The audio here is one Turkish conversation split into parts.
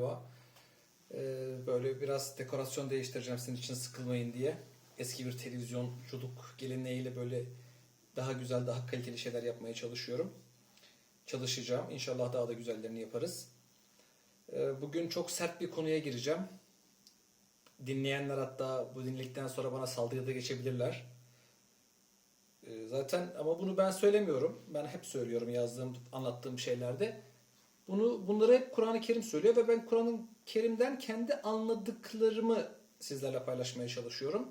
Merhaba. Ee, böyle biraz dekorasyon değiştireceğim sizin için sıkılmayın diye. Eski bir televizyonculuk geleneğiyle böyle daha güzel, daha kaliteli şeyler yapmaya çalışıyorum. Çalışacağım. İnşallah daha da güzellerini yaparız. Ee, bugün çok sert bir konuya gireceğim. Dinleyenler hatta bu dinledikten sonra bana saldırıya da geçebilirler. Ee, Zaten ama bunu ben söylemiyorum. Ben hep söylüyorum yazdığım, anlattığım şeylerde. Bunu bunları hep Kur'an-ı Kerim söylüyor ve ben Kur'an-ı Kerim'den kendi anladıklarımı sizlerle paylaşmaya çalışıyorum.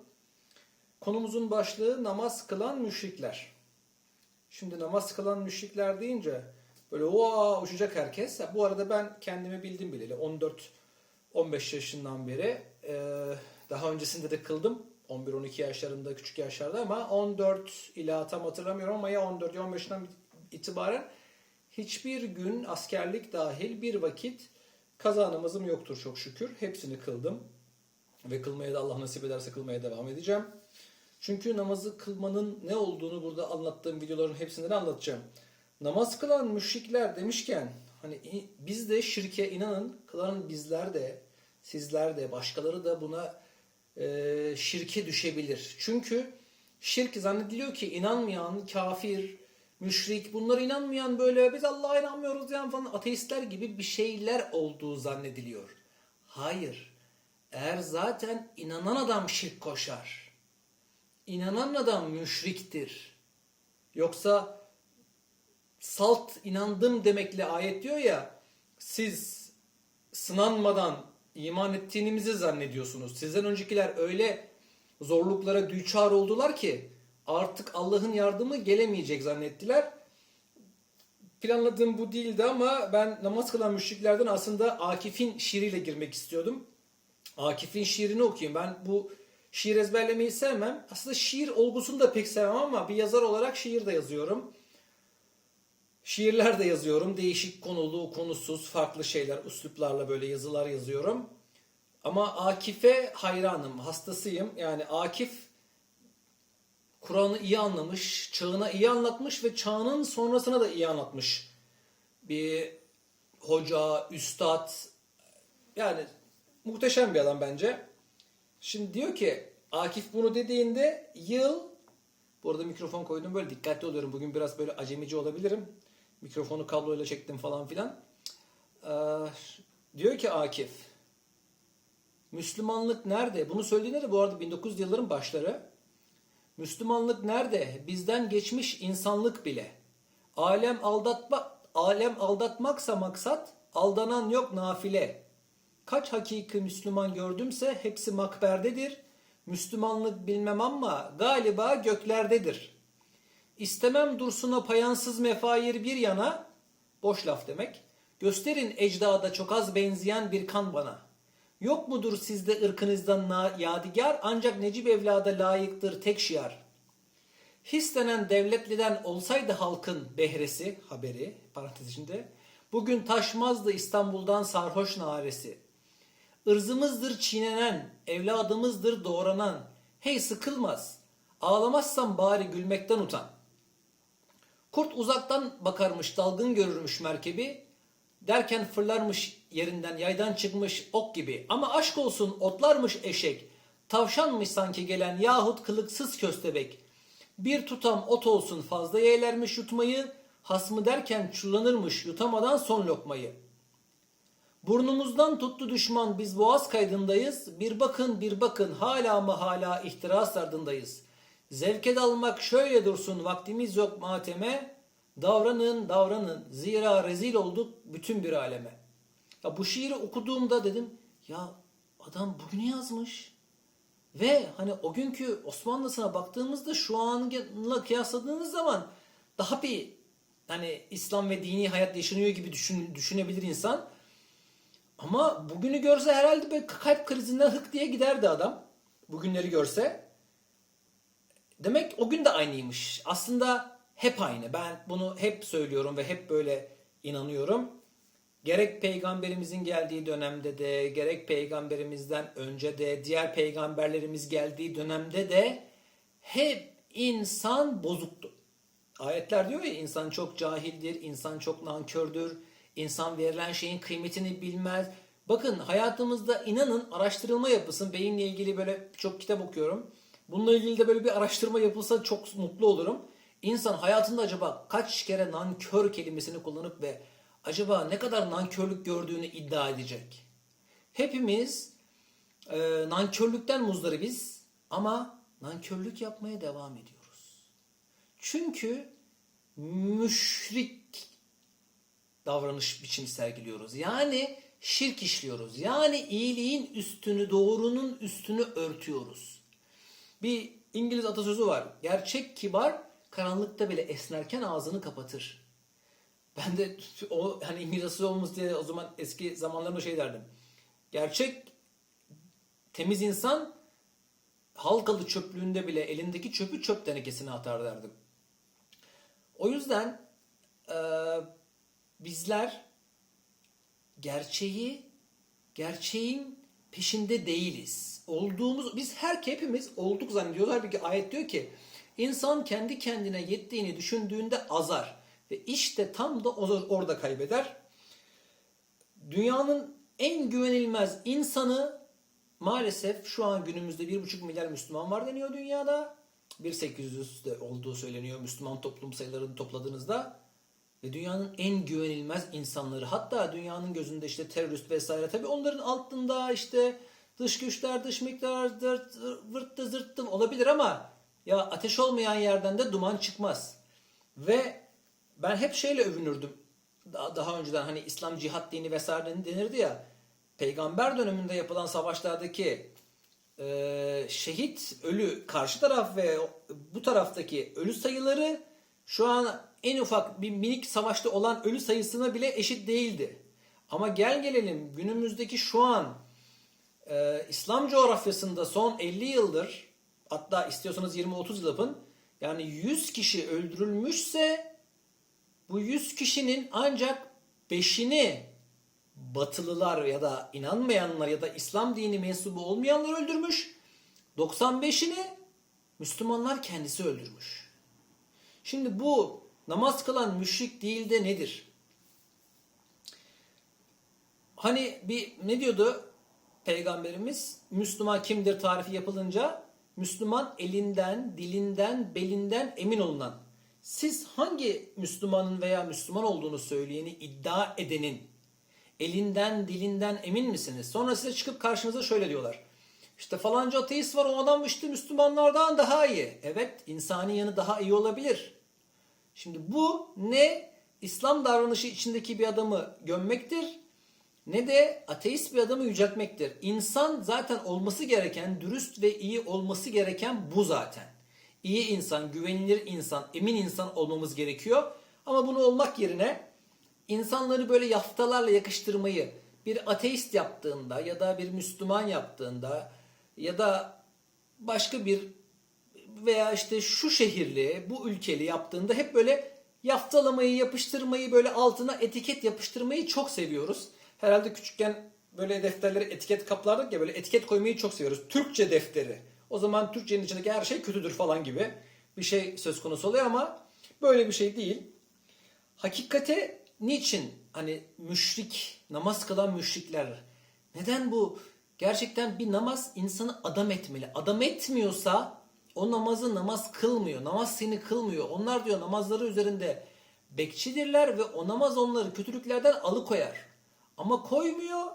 Konumuzun başlığı namaz kılan müşrikler. Şimdi namaz kılan müşrikler deyince böyle oha uçacak herkes. Bu arada ben kendimi bildim bileli 14 15 yaşından beri e, daha öncesinde de kıldım. 11-12 yaşlarında küçük yaşlarda ama 14 ila tam hatırlamıyorum ama ya 14 ya 15'ten itibaren hiçbir gün askerlik dahil bir vakit kaza namazım yoktur çok şükür. Hepsini kıldım. Ve kılmaya da Allah nasip ederse kılmaya devam edeceğim. Çünkü namazı kılmanın ne olduğunu burada anlattığım videoların hepsinde de anlatacağım. Namaz kılan müşrikler demişken hani biz de şirke inanın kılan bizler de sizler de başkaları da buna e, şirke düşebilir. Çünkü şirk zannediliyor ki inanmayan kafir, müşrik, bunlar inanmayan böyle biz Allah'a inanmıyoruz diyen falan ateistler gibi bir şeyler olduğu zannediliyor. Hayır. Eğer zaten inanan adam şirk koşar. İnanan adam müşriktir. Yoksa salt inandım demekle ayet diyor ya siz sınanmadan iman ettiğinizi zannediyorsunuz. Sizden öncekiler öyle zorluklara düçar oldular ki artık Allah'ın yardımı gelemeyecek zannettiler. Planladığım bu değildi ama ben namaz kılan müşriklerden aslında Akif'in şiiriyle girmek istiyordum. Akif'in şiirini okuyayım. Ben bu şiir ezberlemeyi sevmem. Aslında şiir olgusunu da pek sevmem ama bir yazar olarak şiir de yazıyorum. Şiirler de yazıyorum. Değişik konulu, konusuz, farklı şeyler, üsluplarla böyle yazılar yazıyorum. Ama Akif'e hayranım, hastasıyım. Yani Akif Kur'an'ı iyi anlamış, çağına iyi anlatmış ve çağının sonrasına da iyi anlatmış. Bir hoca, üstad, yani muhteşem bir adam bence. Şimdi diyor ki Akif bunu dediğinde yıl bu arada mikrofon koydum böyle dikkatli oluyorum. Bugün biraz böyle acemici olabilirim. Mikrofonu kabloyla çektim falan filan. Ee, diyor ki Akif Müslümanlık nerede? Bunu söylediğinde de bu arada 1900 yılların başları. Müslümanlık nerede? Bizden geçmiş insanlık bile. Alem aldatma, alem aldatmaksa maksat, aldanan yok nafile. Kaç hakiki Müslüman gördümse hepsi makberdedir. Müslümanlık bilmem ama galiba göklerdedir. İstemem dursuna payansız mefair bir yana, boş laf demek. Gösterin ecdada çok az benzeyen bir kan bana. Yok mudur sizde ırkınızdan yadigar ancak Necip evlada layıktır tek şiar. His denen devletliden olsaydı halkın behresi haberi parantez içinde bugün taşmazdı İstanbul'dan sarhoş naresi. Irzımızdır çiğnenen, evladımızdır doğranan. Hey sıkılmaz, ağlamazsan bari gülmekten utan. Kurt uzaktan bakarmış, dalgın görürmüş merkebi. Derken fırlarmış yerinden, yaydan çıkmış ok gibi. Ama aşk olsun otlarmış eşek. Tavşanmış sanki gelen yahut kılıksız köstebek. Bir tutam ot olsun fazla yeğlermiş yutmayı. Hasmı derken çullanırmış yutamadan son lokmayı. Burnumuzdan tuttu düşman biz boğaz kaydındayız. Bir bakın bir bakın hala mı hala ihtiras ardındayız. Zevke dalmak şöyle dursun vaktimiz yok mateme. Davranın davranın zira rezil olduk bütün bir aleme. Ya bu şiiri okuduğumda dedim ya adam bugünü yazmış. Ve hani o günkü Osmanlısına baktığımızda şu anla kıyasladığınız zaman daha bir hani İslam ve dini hayat yaşanıyor gibi düşün, düşünebilir insan. Ama bugünü görse herhalde böyle kalp krizinden hık diye giderdi adam. Bugünleri görse. Demek o gün de aynıymış. Aslında hep aynı. Ben bunu hep söylüyorum ve hep böyle inanıyorum. Gerek peygamberimizin geldiği dönemde de, gerek peygamberimizden önce de, diğer peygamberlerimiz geldiği dönemde de hep insan bozuktu. Ayetler diyor ya insan çok cahildir, insan çok nankördür, insan verilen şeyin kıymetini bilmez. Bakın hayatımızda inanın araştırılma yapılsın. Beyinle ilgili böyle çok kitap okuyorum. Bununla ilgili de böyle bir araştırma yapılsa çok mutlu olurum. İnsan hayatında acaba kaç kere nankör kelimesini kullanıp ve acaba ne kadar nankörlük gördüğünü iddia edecek? Hepimiz e, nankörlükten muzdaribiz ama nankörlük yapmaya devam ediyoruz. Çünkü müşrik davranış biçimi sergiliyoruz. Yani şirk işliyoruz. Yani iyiliğin üstünü, doğrunun üstünü örtüyoruz. Bir İngiliz atasözü var. Gerçek kibar karanlıkta bile esnerken ağzını kapatır. Ben de o hani İngiliz atasözü olması diye o zaman eski zamanlarımda şey derdim. Gerçek temiz insan halkalı çöplüğünde bile elindeki çöpü çöp tenekesine atar derdim. O yüzden eee, bizler gerçeği, gerçeğin peşinde değiliz. Olduğumuz, biz her hepimiz olduk zannediyoruz. Halbuki ayet diyor ki insan kendi kendine yettiğini düşündüğünde azar. Ve işte tam da orada kaybeder. Dünyanın en güvenilmez insanı maalesef şu an günümüzde 1,5 milyar Müslüman var deniyor dünyada. 1.800 de olduğu söyleniyor Müslüman toplum sayılarını topladığınızda. Ve dünyanın en güvenilmez insanları hatta dünyanın gözünde işte terörist vesaire tabi onların altında işte dış güçler dış miktar zırt- vırttı zırttı olabilir ama ya ateş olmayan yerden de duman çıkmaz. Ve ben hep şeyle övünürdüm. Daha, daha önceden hani İslam cihat dini vesaire denirdi ya. Peygamber döneminde yapılan savaşlardaki e, şehit ölü karşı taraf ve bu taraftaki ölü sayıları şu an en ufak bir minik savaşta olan ölü sayısına bile eşit değildi. Ama gel gelelim günümüzdeki şu an e, İslam coğrafyasında son 50 yıldır hatta istiyorsanız 20-30 yıl yapın yani 100 kişi öldürülmüşse bu 100 kişinin ancak 5'ini batılılar ya da inanmayanlar ya da İslam dini mensubu olmayanlar öldürmüş. 95'ini Müslümanlar kendisi öldürmüş. Şimdi bu namaz kılan müşrik değil de nedir? Hani bir ne diyordu peygamberimiz? Müslüman kimdir tarifi yapılınca Müslüman elinden, dilinden, belinden emin olunan. Siz hangi Müslümanın veya Müslüman olduğunu söyleyeni iddia edenin elinden, dilinden emin misiniz? Sonra size çıkıp karşınıza şöyle diyorlar. İşte falanca ateist var o adam işte Müslümanlardan daha iyi. Evet insani yanı daha iyi olabilir. Şimdi bu ne İslam davranışı içindeki bir adamı gömmektir ne de ateist bir adamı yüceltmektir. İnsan zaten olması gereken, dürüst ve iyi olması gereken bu zaten. İyi insan, güvenilir insan, emin insan olmamız gerekiyor. Ama bunu olmak yerine insanları böyle yaftalarla yakıştırmayı bir ateist yaptığında ya da bir Müslüman yaptığında ya da başka bir veya işte şu şehirli, bu ülkeli yaptığında hep böyle yaftalamayı, yapıştırmayı, böyle altına etiket yapıştırmayı çok seviyoruz. Herhalde küçükken böyle defterlere etiket kaplardık ya böyle etiket koymayı çok seviyoruz. Türkçe defteri. O zaman Türkçenin içindeki her şey kötüdür falan gibi bir şey söz konusu oluyor ama böyle bir şey değil. Hakikate niçin hani müşrik, namaz kılan müşrikler neden bu gerçekten bir namaz insanı adam etmeli. Adam etmiyorsa o namazı namaz kılmıyor. Namaz seni kılmıyor. Onlar diyor namazları üzerinde bekçidirler ve o namaz onları kötülüklerden alıkoyar. Ama koymuyor.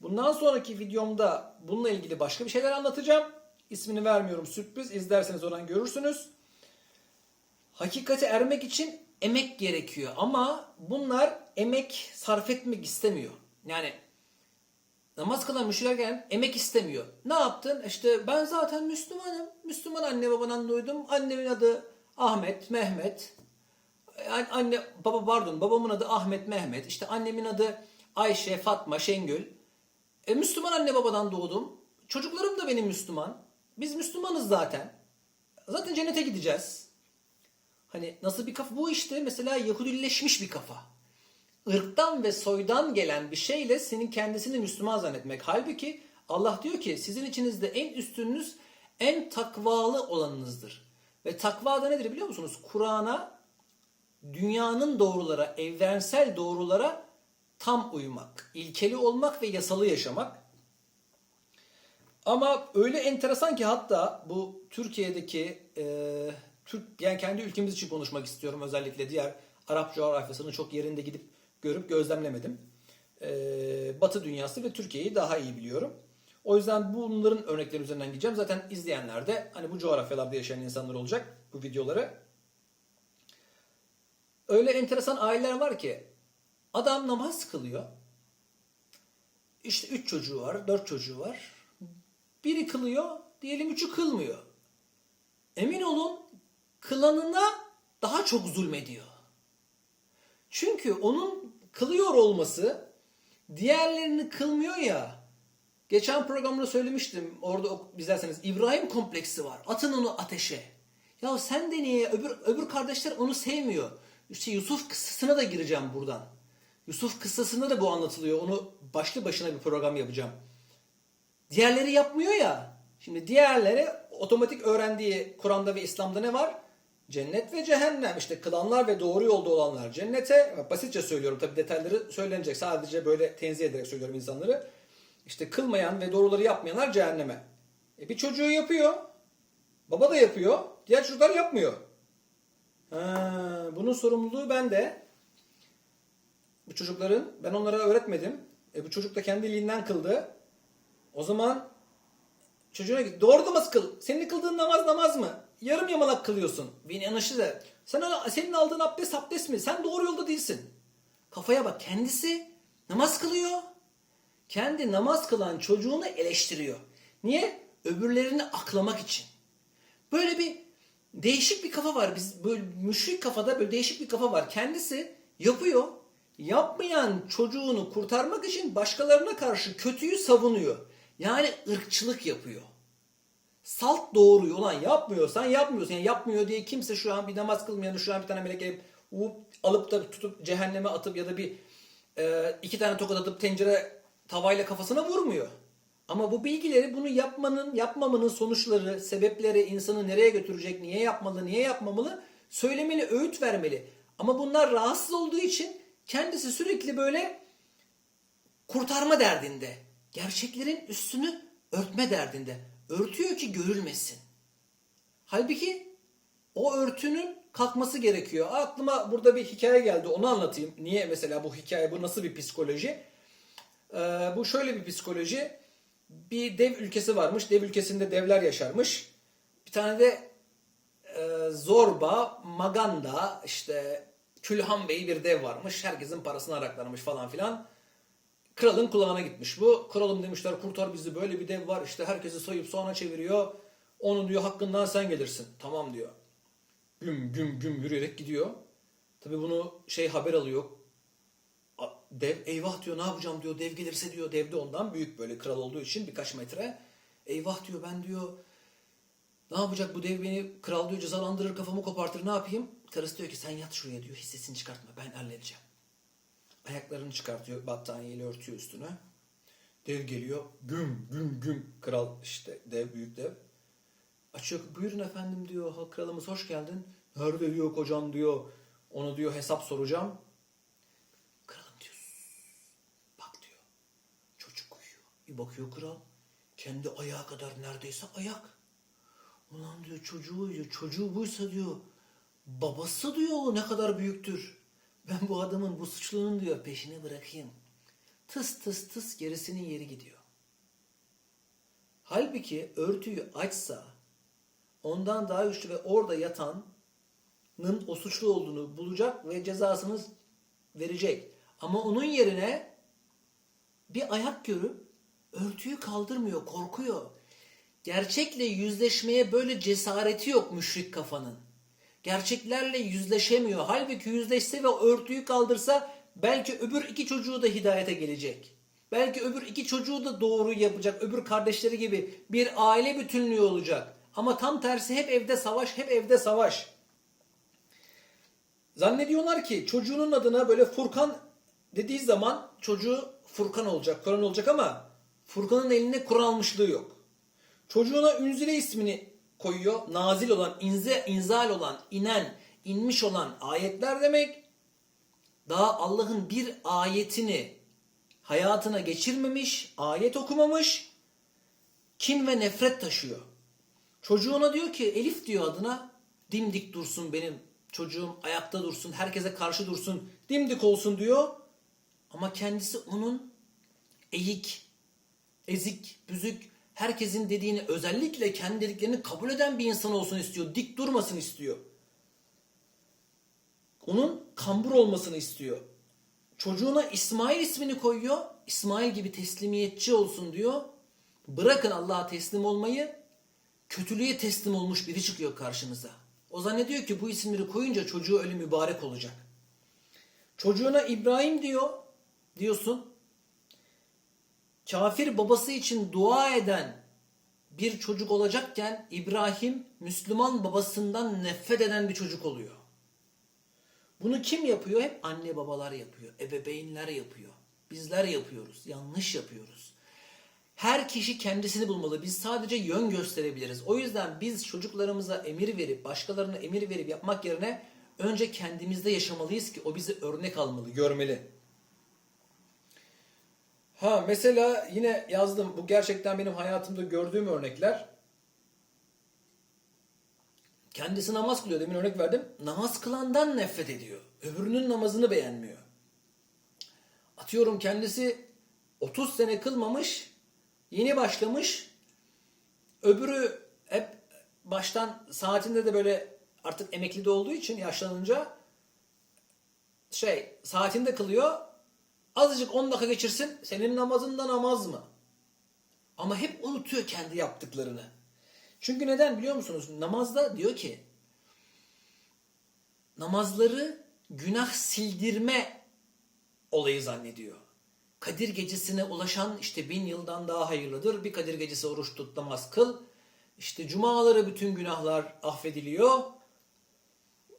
Bundan sonraki videomda bununla ilgili başka bir şeyler anlatacağım. İsmini vermiyorum sürpriz. İzlerseniz oradan görürsünüz. Hakikate ermek için emek gerekiyor ama bunlar emek sarf etmek istemiyor. Yani namaz kılan müşrikler emek istemiyor. Ne yaptın? İşte ben zaten Müslümanım. Müslüman anne babadan duydum. Annemin adı Ahmet, Mehmet. An- Anne, baba pardon babamın adı Ahmet, Mehmet. İşte annemin adı Ayşe, Fatma, Şengül. E, Müslüman anne babadan doğdum. Çocuklarım da benim Müslüman. Biz Müslümanız zaten. Zaten cennete gideceğiz. Hani nasıl bir kafa? Bu işte mesela Yahudileşmiş bir kafa. Irktan ve soydan gelen bir şeyle senin kendisini Müslüman zannetmek. Halbuki Allah diyor ki sizin içinizde en üstününüz en takvalı olanınızdır. Ve takva da nedir biliyor musunuz? Kur'an'a, dünyanın doğrulara, evrensel doğrulara tam uymak, ilkeli olmak ve yasalı yaşamak. Ama öyle enteresan ki hatta bu Türkiye'deki e, Türk yani kendi ülkemiz için konuşmak istiyorum özellikle diğer Arap coğrafyasını çok yerinde gidip görüp gözlemlemedim. E, Batı dünyası ve Türkiye'yi daha iyi biliyorum. O yüzden bunların örnekleri üzerinden gideceğim. Zaten izleyenler de hani bu coğrafyalarda yaşayan insanlar olacak bu videoları. Öyle enteresan aileler var ki adam namaz kılıyor. İşte üç çocuğu var, dört çocuğu var. Biri kılıyor, diyelim üçü kılmıyor. Emin olun kılanına daha çok zulmediyor. Çünkü onun kılıyor olması diğerlerini kılmıyor ya. Geçen programda söylemiştim orada izlerseniz İbrahim kompleksi var. Atın onu ateşe. Ya sen de niye öbür öbür kardeşler onu sevmiyor. İşte Yusuf kıssasına da gireceğim buradan. Yusuf kıssasında da bu anlatılıyor. Onu başlı başına bir program yapacağım. Diğerleri yapmıyor ya. Şimdi diğerleri otomatik öğrendiği Kur'an'da ve İslam'da ne var? Cennet ve cehennem. İşte kılanlar ve doğru yolda olanlar cennete. Basitçe söylüyorum tabi detayları söylenecek. Sadece böyle tenzih ederek söylüyorum insanları. İşte kılmayan ve doğruları yapmayanlar cehenneme. E bir çocuğu yapıyor. Baba da yapıyor. Diğer çocuklar yapmıyor. Ha, bunun sorumluluğu bende. Bu çocukların ben onlara öğretmedim. E bu çocuk da kendiliğinden kıldı. O zaman çocuğuna git. Doğru namaz kıl. Senin kıldığın namaz namaz mı? Yarım yamalak kılıyorsun. Bir yanlışı da. Sen senin aldığın abdest abdest mi? Sen doğru yolda değilsin. Kafaya bak. Kendisi namaz kılıyor. Kendi namaz kılan çocuğunu eleştiriyor. Niye? Öbürlerini aklamak için. Böyle bir değişik bir kafa var. Biz böyle müşrik kafada böyle değişik bir kafa var. Kendisi yapıyor. Yapmayan çocuğunu kurtarmak için başkalarına karşı kötüyü savunuyor. Yani ırkçılık yapıyor. Salt doğruyu olan yapmıyorsan yapmıyorsun. Yani yapmıyor diye kimse şu an bir namaz kılmayanı şu an bir tane melek gelip alıp da tutup cehenneme atıp ya da bir e, iki tane tokat atıp tencere tavayla kafasına vurmuyor. Ama bu bilgileri bunu yapmanın, yapmamanın sonuçları, sebepleri, insanı nereye götürecek, niye yapmalı, niye yapmamalı söylemeli, öğüt vermeli. Ama bunlar rahatsız olduğu için kendisi sürekli böyle kurtarma derdinde. Gerçeklerin üstünü örtme derdinde. Örtüyor ki görülmesin. Halbuki o örtünün kalkması gerekiyor. Aklıma burada bir hikaye geldi. Onu anlatayım. Niye mesela bu hikaye, bu nasıl bir psikoloji? Ee, bu şöyle bir psikoloji. Bir dev ülkesi varmış. Dev ülkesinde devler yaşarmış. Bir tane de e, Zorba, Maganda, işte Külhan Bey bir dev varmış. Herkesin parasını araklanmış falan filan. Kralın kulağına gitmiş bu. Kralım demişler kurtar bizi böyle bir dev var. İşte herkesi soyup soğana çeviriyor. Onun diyor hakkından sen gelirsin. Tamam diyor. Güm güm güm yürüyerek gidiyor. Tabi bunu şey haber alıyor. Dev eyvah diyor ne yapacağım diyor. Dev gelirse diyor. Dev de ondan büyük böyle kral olduğu için birkaç metre. Eyvah diyor ben diyor ne yapacak bu dev beni kral diyor cezalandırır kafamı kopartır ne yapayım? Karısı diyor ki sen yat şuraya diyor hissesini çıkartma ben halledeceğim. Ayaklarını çıkartıyor battaniyeyle örtüyor üstüne. Dev geliyor güm güm güm kral işte dev büyük dev. Açıyor buyurun efendim diyor kralımız hoş geldin. Nerede diyor kocan diyor onu diyor hesap soracağım. Kralım diyor bak diyor çocuk uyuyor. Bir bakıyor kral kendi ayağa kadar neredeyse ayak. Ulan diyor çocuğu uyuyor. Çocuğu buysa diyor. Babası diyor o ne kadar büyüktür. Ben bu adamın bu suçlunun diyor peşini bırakayım. Tıs tıs tıs gerisinin yeri gidiyor. Halbuki örtüyü açsa ondan daha güçlü ve orada yatanın o suçlu olduğunu bulacak ve cezasını verecek. Ama onun yerine bir ayak görüp örtüyü kaldırmıyor, korkuyor. Gerçekle yüzleşmeye böyle cesareti yok müşrik kafanın. Gerçeklerle yüzleşemiyor. Halbuki yüzleşse ve örtüyü kaldırsa belki öbür iki çocuğu da hidayete gelecek. Belki öbür iki çocuğu da doğru yapacak. Öbür kardeşleri gibi bir aile bütünlüğü olacak. Ama tam tersi hep evde savaş, hep evde savaş. Zannediyorlar ki çocuğunun adına böyle Furkan dediği zaman çocuğu Furkan olacak, Kur'an olacak ama Furkan'ın eline Kur'an almışlığı yok. Çocuğuna Ünzile ismini koyuyor. Nazil olan, inze, inzal olan, inen, inmiş olan ayetler demek. daha Allah'ın bir ayetini hayatına geçirmemiş, ayet okumamış, kin ve nefret taşıyor. Çocuğuna diyor ki Elif diyor adına dimdik dursun benim çocuğum ayakta dursun, herkese karşı dursun, dimdik olsun diyor. Ama kendisi onun eğik, ezik, büzük, herkesin dediğini özellikle kendi dediklerini kabul eden bir insan olsun istiyor. Dik durmasın istiyor. Onun kambur olmasını istiyor. Çocuğuna İsmail ismini koyuyor. İsmail gibi teslimiyetçi olsun diyor. Bırakın Allah'a teslim olmayı. Kötülüğe teslim olmuş biri çıkıyor karşınıza. O zannediyor ki bu isimleri koyunca çocuğu öyle mübarek olacak. Çocuğuna İbrahim diyor. Diyorsun. Kafir babası için dua eden bir çocuk olacakken İbrahim Müslüman babasından nefret eden bir çocuk oluyor. Bunu kim yapıyor? Hep anne babalar yapıyor. Ebeveynler yapıyor. Bizler yapıyoruz. Yanlış yapıyoruz. Her kişi kendisini bulmalı. Biz sadece yön gösterebiliriz. O yüzden biz çocuklarımıza emir verip, başkalarına emir verip yapmak yerine önce kendimizde yaşamalıyız ki o bizi örnek almalı, görmeli. Ha mesela yine yazdım. Bu gerçekten benim hayatımda gördüğüm örnekler. Kendisi namaz kılıyor. Demin örnek verdim. Namaz kılandan nefret ediyor. Öbürünün namazını beğenmiyor. Atıyorum kendisi 30 sene kılmamış, yeni başlamış. Öbürü hep baştan saatinde de böyle artık emekli de olduğu için yaşlanınca şey saatinde kılıyor. Azıcık 10 dakika geçirsin. Senin namazında namaz mı? Ama hep unutuyor kendi yaptıklarını. Çünkü neden biliyor musunuz? Namazda diyor ki namazları günah sildirme olayı zannediyor. Kadir gecesine ulaşan işte bin yıldan daha hayırlıdır. Bir Kadir gecesi oruç tut namaz kıl. İşte cumaları bütün günahlar affediliyor.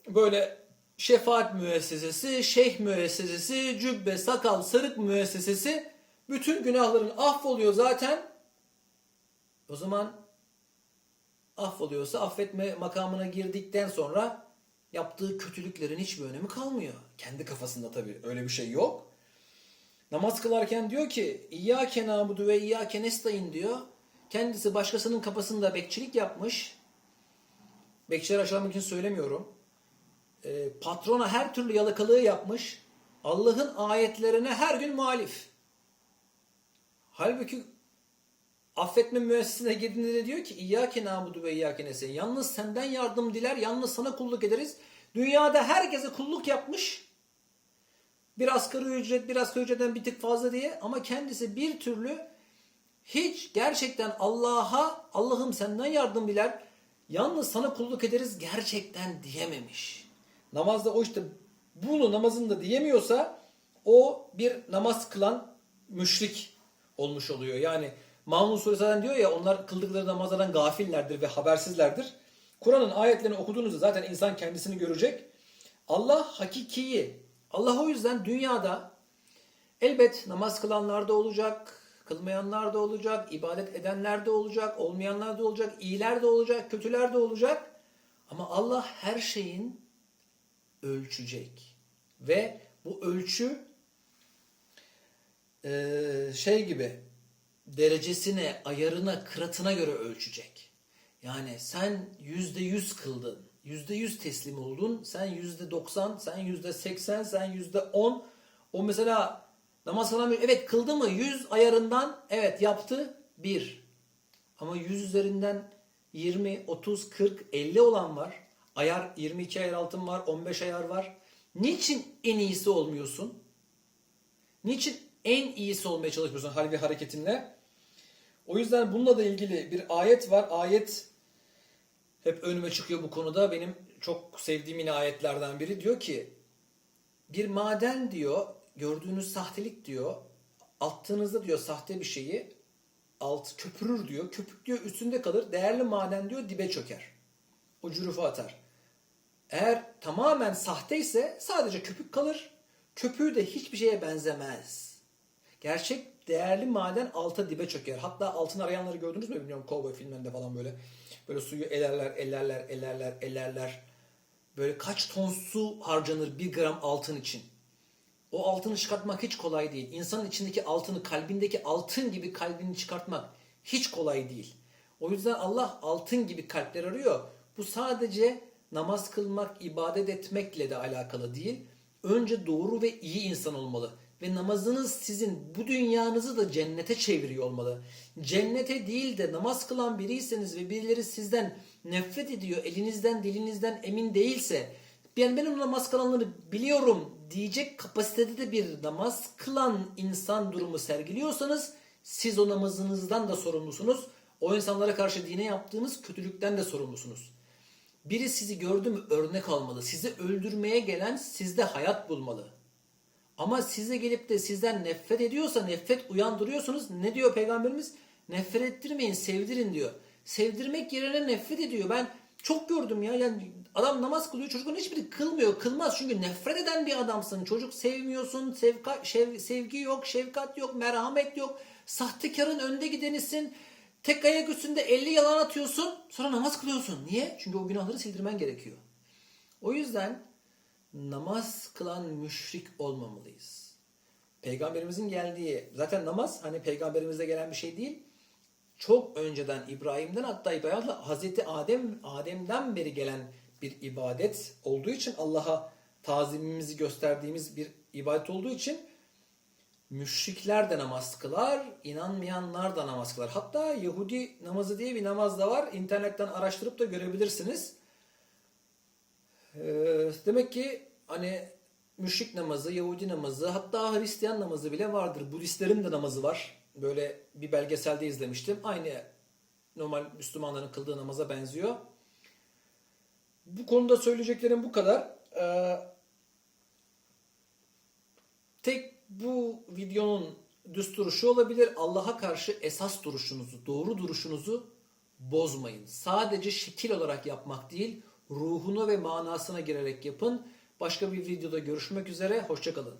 Böyle şefaat müessesesi, şeyh müessesesi, cübbe, sakal, sarık müessesesi bütün günahların affoluyor zaten. O zaman affoluyorsa affetme makamına girdikten sonra yaptığı kötülüklerin hiçbir önemi kalmıyor. Kendi kafasında tabii öyle bir şey yok. Namaz kılarken diyor ki İyyâke nâbudu ve İyyâke nestaîn diyor. Kendisi başkasının kafasında bekçilik yapmış. Bekçiler aşağılamak için söylemiyorum. Ee, patrona her türlü yalakalığı yapmış. Allah'ın ayetlerine her gün muhalif. Halbuki affetme müessesesine girdiğinde de diyor ki İyyâke nâbudu ve İyyâke nestaîn. Yalnız senden yardım diler, yalnız sana kulluk ederiz. Dünyada herkese kulluk yapmış. Bir asgari ücret, bir asgari ücretten bir tık fazla diye ama kendisi bir türlü hiç gerçekten Allah'a Allah'ım senden yardım diler. Yalnız sana kulluk ederiz gerçekten diyememiş. Namazda o işte bunu namazında diyemiyorsa o bir namaz kılan müşrik olmuş oluyor. Yani Mamun suresi zaten diyor ya onlar kıldıkları namazlardan gafillerdir ve habersizlerdir. Kur'an'ın ayetlerini okuduğunuzda zaten insan kendisini görecek. Allah hakikiyi, Allah o yüzden dünyada elbet namaz kılanlar da olacak, kılmayanlar da olacak, ibadet edenler de olacak, olmayanlar da olacak, iyiler de olacak, kötüler de olacak. Ama Allah her şeyin ölçecek. Ve bu ölçü eee, şey gibi derecesine, ayarına, kıratına göre ölçecek. Yani sen yüzde yüz kıldın, yüzde yüz teslim oldun, sen yüzde doksan, sen yüzde seksen, sen yüzde on. O mesela namaz kılan evet kıldı mı? Yüz ayarından evet yaptı bir. Ama yüz üzerinden 20, 30, 40, 50 olan var. Ayar 22 ayar altın var, 15 ayar var. Niçin en iyisi olmuyorsun? Niçin en iyisi olmaya çalışmıyorsun hal ve hareketinle? O yüzden bununla da ilgili bir ayet var. Ayet hep önüme çıkıyor bu konuda. Benim çok sevdiğim yine ayetlerden biri. Diyor ki bir maden diyor gördüğünüz sahtelik diyor attığınızda diyor sahte bir şeyi alt köpürür diyor. Köpük diyor üstünde kalır. Değerli maden diyor dibe çöker. O cürufu atar. Eğer tamamen sahte ise sadece köpük kalır. Köpüğü de hiçbir şeye benzemez. Gerçek değerli maden alta dibe çöker. Hatta altın arayanları gördünüz mü bilmiyorum kovboy filmlerinde falan böyle. Böyle suyu elerler, elerler, elerler, elerler. Böyle kaç ton su harcanır bir gram altın için. O altını çıkartmak hiç kolay değil. İnsanın içindeki altını, kalbindeki altın gibi kalbini çıkartmak hiç kolay değil. O yüzden Allah altın gibi kalpler arıyor. Bu sadece namaz kılmak, ibadet etmekle de alakalı değil. Önce doğru ve iyi insan olmalı. Ve namazınız sizin bu dünyanızı da cennete çeviriyor olmalı. Cennete değil de namaz kılan biriyseniz ve birileri sizden nefret ediyor, elinizden dilinizden emin değilse, yani ben o namaz kılanları biliyorum diyecek kapasitede de bir namaz kılan insan durumu sergiliyorsanız siz o namazınızdan da sorumlusunuz. O insanlara karşı dine yaptığınız kötülükten de sorumlusunuz. Biri sizi gördü mü örnek almalı. Sizi öldürmeye gelen sizde hayat bulmalı. Ama size gelip de sizden nefret ediyorsa, nefret uyandırıyorsunuz. Ne diyor Peygamberimiz? Nefret ettirmeyin, sevdirin diyor. Sevdirmek yerine nefret ediyor. Ben çok gördüm ya. Yani adam namaz kılıyor, çocukların hiçbiri kılmıyor. Kılmaz çünkü nefret eden bir adamsın. Çocuk sevmiyorsun, sevka, şev- sevgi yok, şefkat yok, merhamet yok. Sahtekarın önde gidenisin. Tek ayak üstünde 50 yalan atıyorsun. Sonra namaz kılıyorsun. Niye? Çünkü o günahları sildirmen gerekiyor. O yüzden namaz kılan müşrik olmamalıyız. Peygamberimizin geldiği zaten namaz hani peygamberimize gelen bir şey değil. Çok önceden İbrahim'den hatta İbrahim'den Hazreti Adem Adem'den beri gelen bir ibadet olduğu için Allah'a tazimimizi gösterdiğimiz bir ibadet olduğu için müşrikler de namaz kılar, inanmayanlar da namaz kılar. Hatta Yahudi namazı diye bir namaz da var. İnternetten araştırıp da görebilirsiniz. Ee, demek ki hani müşrik namazı, Yahudi namazı, hatta Hristiyan namazı bile vardır. Budistlerin de namazı var. Böyle bir belgeselde izlemiştim. Aynı normal Müslümanların kıldığı namaza benziyor. Bu konuda söyleyeceklerim bu kadar. Ee, tek bu videonun düsturu şu olabilir. Allah'a karşı esas duruşunuzu, doğru duruşunuzu bozmayın. Sadece şekil olarak yapmak değil, ruhuna ve manasına girerek yapın. Başka bir videoda görüşmek üzere. Hoşçakalın.